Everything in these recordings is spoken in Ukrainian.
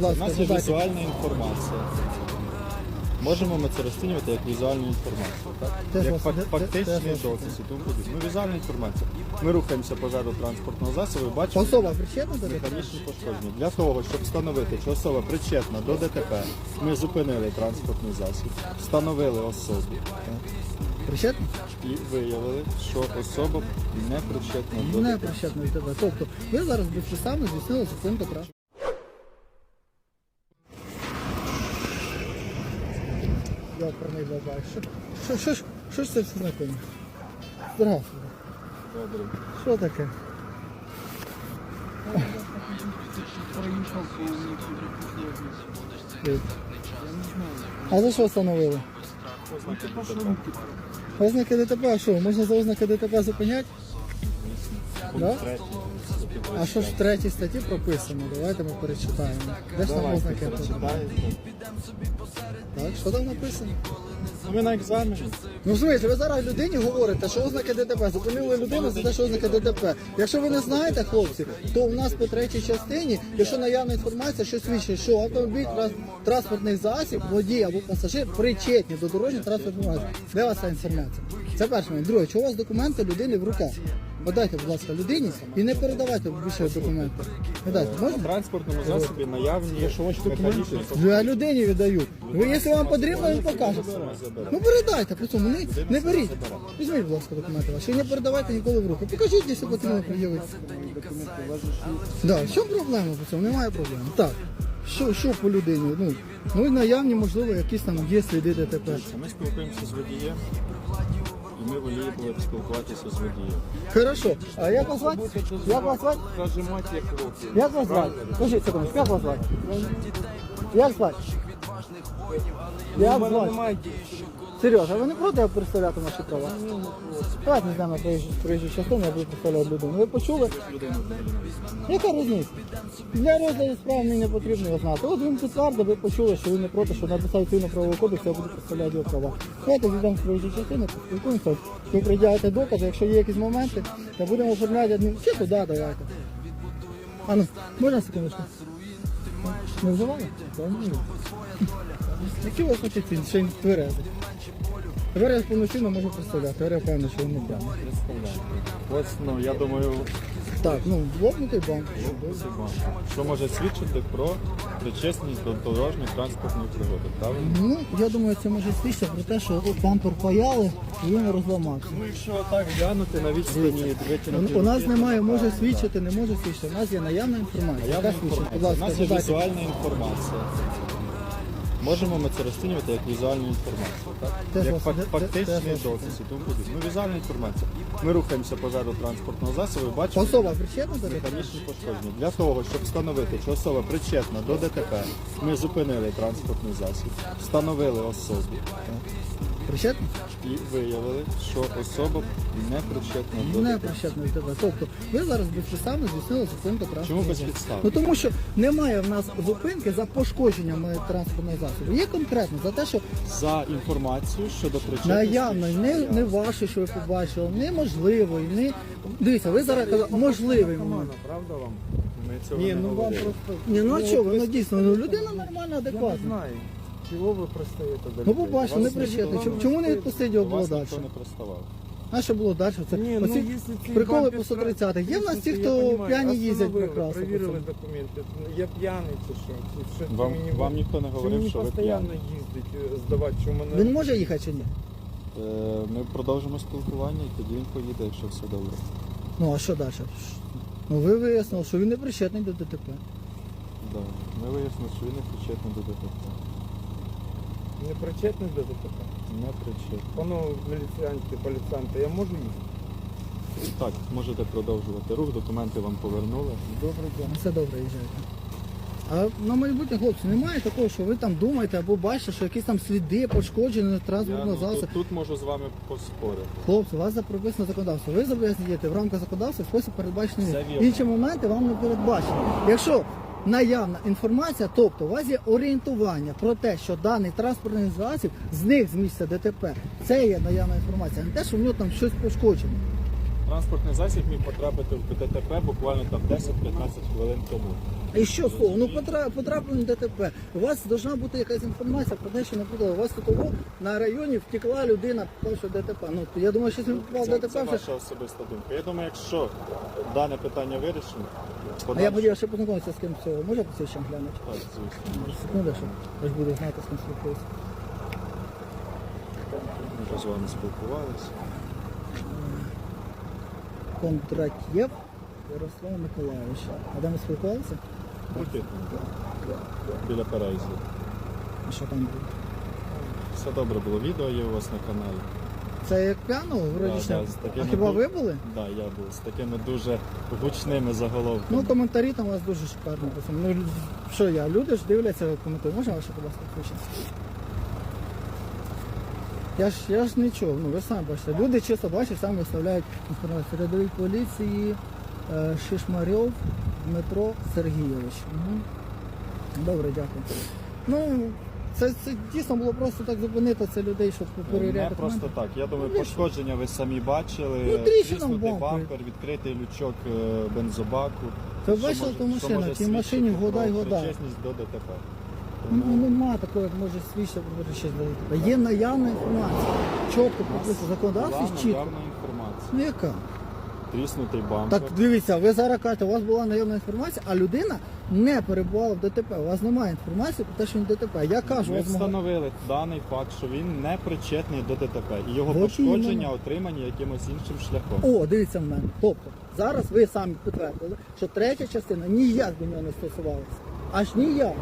Будь У нас є додайте. візуальна інформація. Можемо ми це розцінювати як візуальну інформацію, так? Теж як вас- фак- те- те- фактичний теж вас- тому подібне. Ну, візуальна інформація. Ми рухаємося позаду транспортного засобу і бачимо Особа причетна до механічні пошкодження. Для того, щоб встановити, чи особа причетна до ДТП, ми зупинили транспортний засіб, встановили особу Причетна? і виявили, що особа не причетна до Не ДТП. причетна до ДТП. Тобто ви зараз безпідставно здійснили зупинку транспорту. Про них. Що, що, що, що ж це все знакомо? Здравствуйте. Добре. Що таке? А за що встановили? Ознаки ДТП, а що? Можна за ознаки ДТП зупиняти? Да? А що ж в третій статті прописано? Давайте ми перечитаємо. Де ж там ознаки Так, що там написано? Ми на екзамені. Ну, в ви зараз людині говорите, що ознаки ДТП. Зупинили людину за те, що ознаки ДТП. Якщо ви не знаєте, хлопці, то у нас по третій частині, якщо наявна інформація, що свідчить, що автомобіль, транспортний засіб, водій або пасажир причетні до дорожнього транспортного засобу. Де у вас ця інформація? Це перше. Друге, чого у вас документи людини в руках? Подайте, будь ласка, людині і не передавайте більше документи. Подайте, В можна? транспортному засобі наявні механічні Я людині віддаю. Ви, якщо вам потрібно, він покаже. Ну передайте, при цьому не, не беріть. Візьміть, будь ласка, документи ваші. І не передавайте ніколи в руки. Покажіть, якщо потрібно пред'явити. Да, в чому проблема по цьому? Немає проблем. Так. Що, що по людині? Ну, ну і наявні, можливо, якісь там є сліди ДТП. Ми спілкуємося з водієм, і ми виїхали спілкуватися з водієм. Хорошо. А як вас звати? Як вас звати? Нажимати як хлопці. Як вас звати? Скажіть секундочку, як вас звати? Як звати? Як звати? Сережа, ви не проти представляти наші права? Давайте не знаю, проїжджу, частину, я буду представляти людину. Ви почули? Яка різниця? Для розгляду справ мені не потрібно його знати. От він підтвердив, ви почули, що ви не проти, що написав цивільно правового кодексу, я буду представляти його права. Давайте зійдемо з проїжджої частини, поспілкуємося. Ви приділяєте докази, якщо є якісь моменти, то будемо оформляти адмін... Чи туди давайте. А ну, можна секундочку? Не вживали? Та ні. Які очі ще й тверезі? Тепер я повноцінно можу представляти, тепер я впевнений, що не п'яний. Ось, ну, я думаю, Так, ну, лопнутий банк. що може свідчити про причесність до дорожніх транспортних пригод, правильно? Ну, я думаю, це може свідчити про те, що от бампер паяли і він розламався. Ну, якщо так глянути на відстані, витягнути У нас руки, немає, може так. свідчити, не може свідчити. У нас є наявна інформація. Наявна свідчить? Будь інформація. У ласка, нас є додайте. візуальна інформація. Можемо ми це розцінювати як візуальну інформацію, так? Як фак- те- те- фактичний теж вас- доказ і тому подібне. Ну, візуальна інформація. Ми рухаємося позаду транспортного засобу і бачимо Особа причетна до механічні пошкодження. Для того, щоб встановити, чи особа причетна до ДТП, ми зупинили транспортний засіб, встановили особу Причетна? і виявили, що особа не причетна до Не причетна до ДТП. Тобто ви зараз безпідставно здійснили зупинку Чому транспортного засобу. безпідставно? Ну тому що немає в нас зупинки за пошкодженням е, транспортного засобу. Є конкретно за те, що За інформацію щодо причетності. наявно не, не ваше, що ви побачили, неможливо, і не дивіться, ви зараз казали, можливий момент. Правда вам? Ми цього Ні, не ну вам говорили. просто Ні, ну а що ви, ну дійсно, ну людина нормальна, я не адекватна. знаю, чого ви пристаєте до Ну людей. не Вас причетний. ніхто Чому, не чому не відпустити його було вас далі? ніхто не приставав. А що було далі? Це Ні, ну оці якщо ці приколи по 130-х. Є в нас ті, я хто понімаю, п'яні їздять остановили, прекрасно. Перевірили цьому. документи. Я п'яний чи що? Чи що Вам, мені вам ніхто не чи говорив, мені що ви постійно п'яний. їздить, е, здавати, що мене... Він може їхати чи ні? Е, Ми продовжимо спілкування і тоді він поїде, якщо все добре. Ну а що далі? Ну ви вияснили, що він не причетний до ДТП. Да. Ми вияснили, що він не причетний до ДТП. Не причетний до ДТП? Не причетний. Панове міліціянти, поліціянти, я можу їздити? Так, можете продовжувати рух, документи вам повернули. Добрий день. Ну, Все добре, їжджайте. А на майбутнє, хлопці, немає такого, що ви там думаєте або бачите, що якісь там сліди пошкоджені Я, транспортного ну, засобу. тут, тут можу з вами поспорити. Хлопці, у вас за прописано законодавство. Ви зобов'язані діяти в рамках законодавства в спосіб передбачений. Це вірно. Інші моменти вам не передбачені. Якщо наявна інформація, тобто у вас є орієнтування про те, що даний транспортний засіб зник з місця ДТП. Це є наявна інформація, не те, що в нього там щось пошкоджено. Транспортний засіб міг потрапити в ДТП буквально там 10-15 хвилин тому. І що слово? Ну потра- потрапили на ДТП. У вас повинна бути якась інформація про те, що, наприклад, у вас того на районі втекла людина, в ДТП. Ну я думаю, що він попав в Це, ДТП, це вже ваша особиста думка. Я думаю, якщо дане питання вирішено, а я подальше- хотів ще познайомитися з ким цього. Може посвідчим глянути? Так, звісно. Секунду, що я ж буду знати, з ким спілкуюся. Ми вже з вами спілкувалися. Кондратєв Ярослав Миколаївич. А де ми спілкувалися? Прикид. Біля переїзду. А що там було? Все добре було. Відео є у вас на каналі. Це як п'яного вроді ще? А хіба ви були? Так, да, я був з такими дуже гучними заголовками. Ну, коментарі там у вас дуже шикарно писали. Ну, що я, люди ж дивляться, коментують. Можна ваше, будь ласка, включення? Я ж, я ж нічого, ну ви самі бачите. Люди чисто бачать, самі виставляють інформацію. Рядовий поліції е, Шишмарьов Дмитро Сергійович. Угу. Добре, дякую. Ну, це, це дійсно було просто так зупинити це людей, щоб перевіряти. Не просто документи. так. Я думаю, Ну, пошкодження ви самі бачили. Ну, тріщина в Тріснутий бампері. бампер, відкритий лючок е, бензобаку. Та Що бачили може- ту що машину, може тій машині свідчити года й про года. Причесність до ДТП. Ну, Тому нема такого, як може свідчити про щось ДТП. Є наявна інформація. Чітко прописано була законодавстві чітко. наявна інформація. Ну яка? Тріснутий бампер. Так дивіться, ви зараз кажете, у вас була наявна інформація, а людина не перебувала в ДТП. У вас немає інформації про те, що він ДТП. Я кажу, Ми вас могло... встановили даний факт, що він не причетний до ДТП. І його От пошкодження іменно. отримані якимось іншим шляхом. О, дивіться в мене. Тобто, зараз ви самі підтвердили, що третя частина ніяк до нього не стосувалася. Аж ніяк.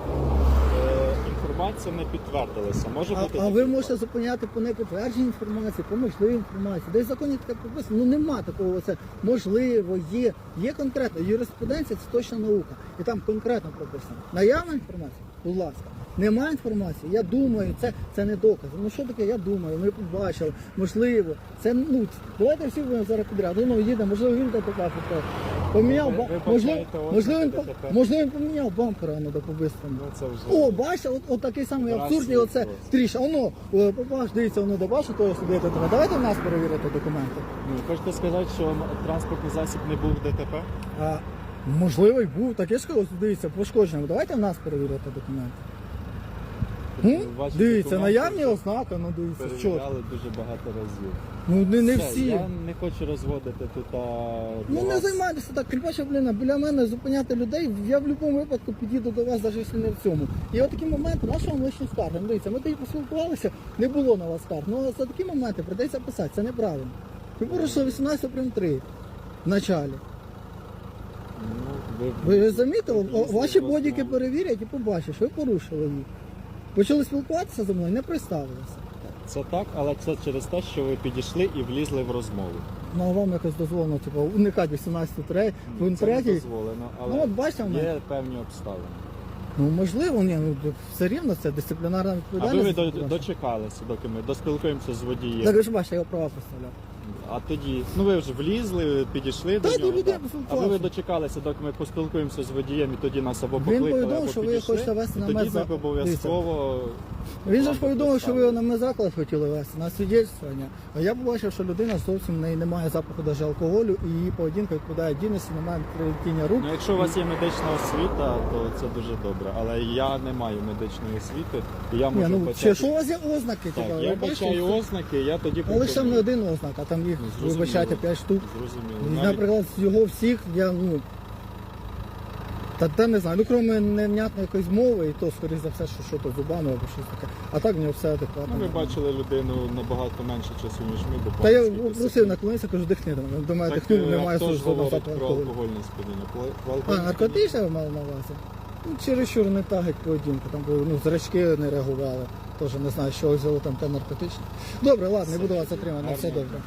Інформація не підтвердилася. Може А, бути а ви можете зупиняти по непідтвердженій інформації, по можливій інформації. Десь в законі таке прописано. Ну нема такого. Це можливо, є. Є конкретно. Юриспруденція це точна наука. І там конкретно прописано. Наявна інформація, будь ласка. Немає інформації, я думаю, це, це не доказ. Ну що таке, я думаю, ми побачили, можливо. Це ну давайте всі будемо зараз підряд. Ну їде, можливо, він ДТП попав. Поміняв ба- можливо, можливо, він, по- можливо, він поміняв бампера ну, до по-бистрому. Ну, це вже... О, бачите, от, от такий самий Красний абсурд, і оце просто. стріш. Воно, е, побач, дивіться, воно де бачите, того сюди тебе. Давайте в нас перевірити документи. Ну, хочете сказати, що м- транспортний засіб не був в ДТП? А можливо, й був. Так я ж кажу, дивіться, пошкоджено. Давайте в нас перевірити документи. М? Ваші Дивіться, документи наявні ознаки, ну дивіться, що. Перевіряли дуже багато разів. Ну не, не Все, всі. Я не хочу розводити тут. А, Ну не займайтеся так, кріпача, блін, біля мене зупиняти людей, я в будь-якому випадку підійду до вас, навіть якщо не в цьому. І от такі моменти, на що вам лишні скарги? Ну, дивіться, ми тоді поспілкувалися, не було на вас скарг. Ну а за такі моменти прийдеться писати, це неправильно. Ви порушили 18 прим 3 в началі. Ну, ви, замітили, О, ваші бодіки перевірять і побачать, що ви порушили їх. Почали спілкуватися зі мною, не представилися. Це так, але це через те, що ви підійшли і влізли в розмову. Ну а вам якось дозволено, типу, уникати 18 3 пункт Це не 3. дозволено, але Ну от бачите, в мене. є певні обставини. Ну можливо, ні, ну все рівно це дисциплінарна А ви, відповідальність. ви до- дочекалися, доки ми доспілкуємося з водієм. Так ви ж бачите, я його права представляв. А тоді, ну ви вже влізли, підійшли Та до до нього. людей так. А ви ви дочекалися, доки ми поспілкуємося з водієм, і тоді нас або Він покликали, повідомив, або що ви підійшли, хочете вести і на тоді ми обов'язково. Він же ж повідомив, що ви його на медзаклад хотіли вести, на свідчення. А я побачив, що людина зовсім не, не має запаху навіть алкоголю і її поведінка відповідає дійсності, немає третіння рук. Ну, якщо у вас є медична освіта, то це дуже добре. Але я не маю медичної освіти, і я Ні, можу ну почати. ще що у вас є ознаки? Так, типу, я ви бачите, бачаю що- ознаки, я тоді Але ще не пропоную. один ознак, а там їх, Ну, зрозуміло. вибачайте, 5 штук. Зрозуміло. І, Навіть- Наприклад, з його всіх я ну. Та, та не знаю, ну крім невнятної якоїсь мови, і то, скоріш за все, що що то зубами або щось таке. А так в нього все адекватно. Ну, ви бачили людину набагато менше часу, ніж ми, буквально. Та я просив секунд. наклонитися, кажу, дихни до мене. До мене дихнув, немає жодного говорить про алкогольне сп'яніння? А, наркотичне ви мали на увазі? Ну, чересчур не так, як поведінка. Там ну, зрачки не реагували. Теж не знаю, що взяло там те наркотичне. Добре, ладно, не буду вас затримати, все добре.